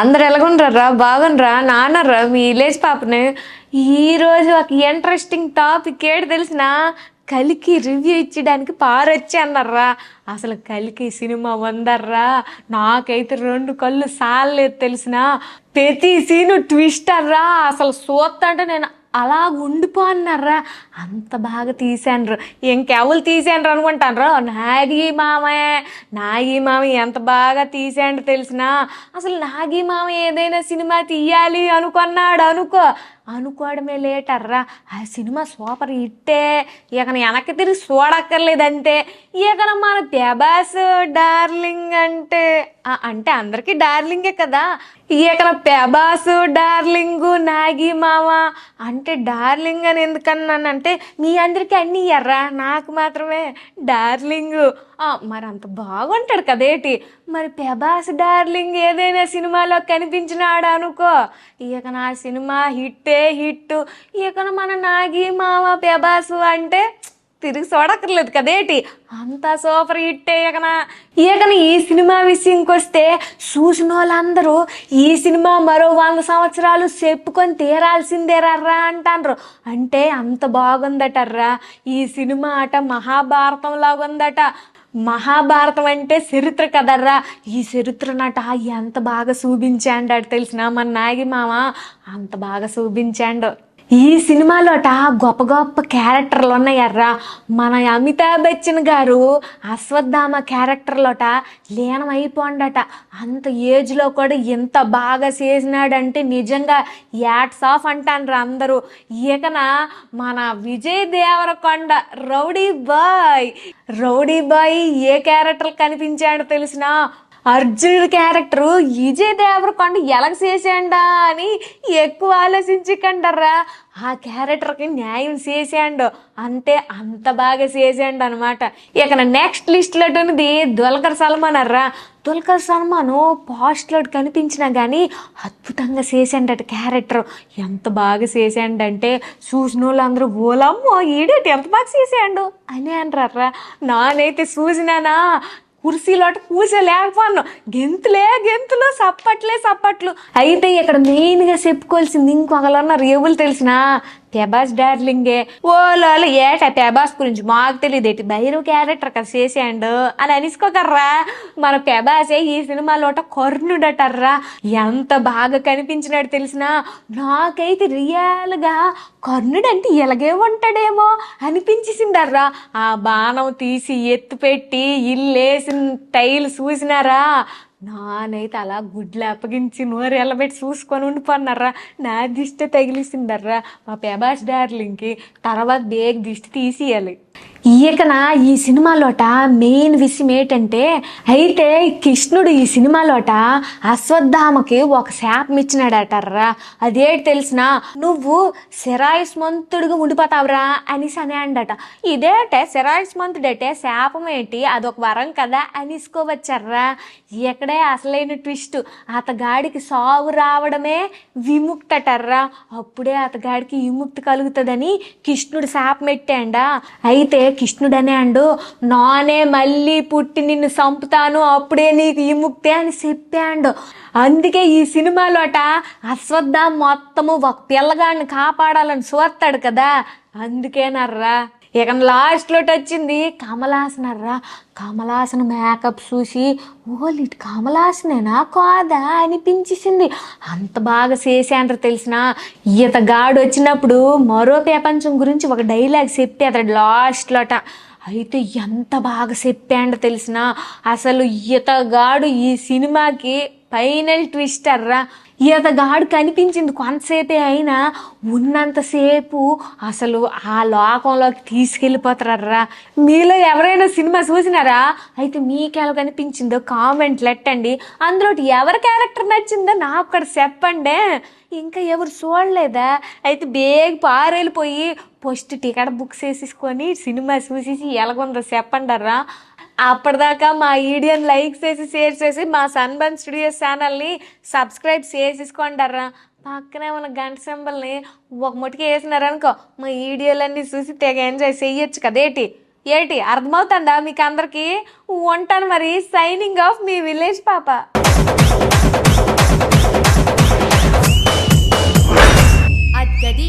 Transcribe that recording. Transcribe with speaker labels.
Speaker 1: అందరు ఎలాగుండ్రా బాగుండ్రా? నాన్నరా మీ విలేజ్ పాపని? ఈరోజు ఒక ఇంట్రెస్టింగ్ టాపిక్ ఏడు తెలిసిన కలికి రివ్యూ ఇచ్చడానికి పారొచ్చి అన్నారా అసలు కలికి సినిమా వందర్రా నాకైతే రెండు కళ్ళు సాలేదు తెలిసిన. ప్రతి సీను ట్విస్టర్ రా అసలు చూస్తంటే నేను అలా ఉండిపో అన్నారా అంత బాగా తీసాండ్రు ఇంకెవరు తీసాండ్రు అనుకుంటాన్రు. నాగి మామయ్య నాగి మామయ్య ఎంత బాగా తీసాండ్రు తెలిసిన అసలు నాగి మామయ్య ఏదైనా సినిమా తీయాలి అనుకున్నాడు అనుకో అనుకోవడమే లేటర్రా. ఆ సినిమా సూపర్ హిట్టే. ఇక వెనక్కి తిరిగి చూడక్కర్లేదంటే ఇక మన ప్రభాస్ డార్లింగ్ అంటే అంటే అందరికీ డార్లింగే కదా. ఇక ప్రభాస్ డార్లింగ్ నాగి మామ అంటే డార్లింగ్ అని ఎందుకన్నానంటే మీ అందరికీ అన్నీ ఎర్రా నాకు మాత్రమే డార్లింగ్. మరి అంత బాగుంటాడు కదేటి? మరి ప్రభాస్ డార్లింగ్ ఏదైనా సినిమాలో కనిపించినాడు అనుకో. ఇక నా సినిమా హిట్టే హిట్ ఇక మన నాగి మామ ప్రభాస్ అంటే తిరిగి చూడక్కర్లేదు కదేటి అంత సూపర్ హిట్ ఇకన ఇకన ఈ సినిమా విషయంకి వస్తే చూసిన వాళ్ళందరూ ఈ సినిమా మరో వంద సంవత్సరాలు చెప్పుకొని తీరాల్సిందేరర్రా అంటాన్రు అంటే అంత బాగుందటర్రా ఈ సినిమా అట మహాభారతం లాగుందట. మహాభారతం అంటే చరిత్ర కదర్రా. ఈ చరిత్ర నట ఎంత బాగా చూపించాడు తెలిసిన మన నాగి మామ? అంత బాగా చూపించాడు ఈ సినిమాలోట గొప్ప గొప్ప క్యారెక్టర్లు ఉన్నాయర్రా. మన అమితాబ్ బచ్చన్ గారు అశ్వత్థామ క్యారెక్టర్లోట లీనమైపోండట. అంత ఏజ్లో కూడా ఎంత బాగా చేసినాడంటే నిజంగా యాట్స్ ఆఫ్ అంటాన్రా అందరూ. ఇకన మన Vijay Deverakonda rowdy boy. Rowdy boy ఏ క్యారెక్టర్ కనిపించాడో తెలిసినా అర్జునుడు క్యారెక్టర్ విజయ్ దేవరకొండ ఎలా చేసాడా అని ఎక్కువ ఆలోచించకండరా ఆ క్యారెక్టర్కి న్యాయం చేసాడు అంటే అంత బాగా చేసాడు అనమాట ఇక నెక్స్ట్ లిస్ట్లో ఉన్నది దుల్కర్ సల్మాన్ అర్రా. దుల్కర్ సల్మాన్ పాస్ట్లో కనిపించినా కానీ అద్భుతంగా చేసాడట క్యారెక్టర్. ఎంత బాగా చేసాడంటే చూసిన వాళ్ళందరూ ఓలమ్మో ఈడేటి ఎంత బాగా చేసాడు అని అంటారా నానైతే చూసినానా కుర్చీలోట లేకపోను గెంతులే గెంతులు సప్పట్లే సప్పట్లు. అయితే ఇక్కడ మెయిన్గా చెప్పుకోవాల్సింది ఇంకొకరు ఉన్నారు. ఎవరు తెలిసినా ప్రభాస్ డార్లింగే ఓలో ఏట ప్రభాస్ గురించి మాకు తెలియదు ఏంటి బైరు క్యారెక్టర్ కదా చేసాడు అని అనిసుకోకర్రా. మన ప్రభాసే ఈ సినిమాలోట కర్ణుడటర్రా. ఎంత బాగా కనిపించినాడు తెలిసిన. నాకైతే రియల్గా కర్ణుడు అంటే ఇలాగే ఉంటాడేమో అనిపించేసిందర్రా. ఆ బాణం తీసి ఎత్తు పెట్టి ఇల్లేసిన టైల్ చూసినారా నానైతే అలా గుడ్లు అప్పగించి నోరు ఎల్లబెట్టి చూసుకొని ఉండిపోన్నారా నా దిష్టి తగిలిసిందర్రా. మా పెబాష్ డార్లింగ్కి తర్వాత బేగ దిష్టి తీసియాలి ఈకన ఈ సినిమాలోట మెయిన్ విషయం ఏంటంటే అయితే కృష్ణుడు ఈ సినిమాలోట అశ్వత్థామకి ఒక శాపం ఇచ్చినాడటర్రా. అదేంటి తెలిసిన నువ్వు శిరాయుష్మంతుడిగా ఉండిపోతావురా అనేసి అని అండట. ఇదేటే శిరాయుష్మంతుడటే శాపం ఏంటి అదొక వరం కదా అనేసుకోవచ్చర్రా. ఎక్కడే అసలైన ట్విస్ట్ అతగాడికి సాగు రావడమే విముక్తటర్రా. అప్పుడే అతగాడికి విముక్తి కలుగుతుందని కృష్ణుడు శాపం పెట్టాడా. అయితే కృష్ణుడనే అండు నానే మళ్ళీ పుట్టి నిన్ను చంపుతాను అప్పుడే నీకు ఈ ముక్తే అని చెప్పాడు అందుకే ఈ సినిమాలోట అశ్వత్థ మొత్తము ఒక పిల్లగాడిని కాపాడాలని చూస్తాడు కదా. అందుకేనర్రా. ఇక లాస్ట్లో వచ్చింది. కమలాసనర్రా కమలాసన మేకప్ చూసి ఓలిట్ కమలాసనేనా కాదా అనిపించేసింది. అంత బాగా చేశాండ్రు తెలిసిన. ఈత గాడు వచ్చినప్పుడు మరో ప్రపంచం గురించి ఒక డైలాగ్ చెప్పి అతడు లాస్ట్లోట అయితే ఎంత బాగా చెప్పాండ తెలిసిన. అసలు ఈతగాడు ఈ సినిమాకి ఫైనల్ ట్విస్టర్రా ఈతగాడు కనిపించింది. కొంతసేపే అయినా ఉన్నంతసేపు అసలు ఆ లోకంలోకి తీసుకెళ్ళిపోతారా మీలో ఎవరైనా సినిమా చూసినారా? అయితే మీకు ఎలా కనిపించిందో కామెంట్ లెట్టండి. అందులో ఎవరి క్యారెక్టర్ నచ్చిందో నాకు కూడా చెప్పండి. ఇంకా ఎవరు చూడలేదా? అయితే బేగ్ పారెళ్ళిపోయి ఫస్ట్ టికెట్ బుక్ చేసేసుకొని సినిమా చూసేసి ఎలాగుందో చెప్పండర్రా. అప్పటిదాకా మా ఈడియన్ లైక్ చేసి షేర్ చేసి మా సన్బన్ స్టూడియోస్ ఛానల్ని సబ్స్క్రైబ్ చేసి వేసేసుకుంటారా పక్కనే ఉన్న గంట సింబల్ని ఒక ముటికి వేసినారనుకో మా వీడియోలన్నీ చూసి తెగ ఎంజాయ్ చేయొచ్చు కదేటి ఏటి? అర్థమవుతుందా మీకు అందరికీ ఉంటాను మరి సైనింగ్ ఆఫ్ మీ విలేజ్ పాప. అది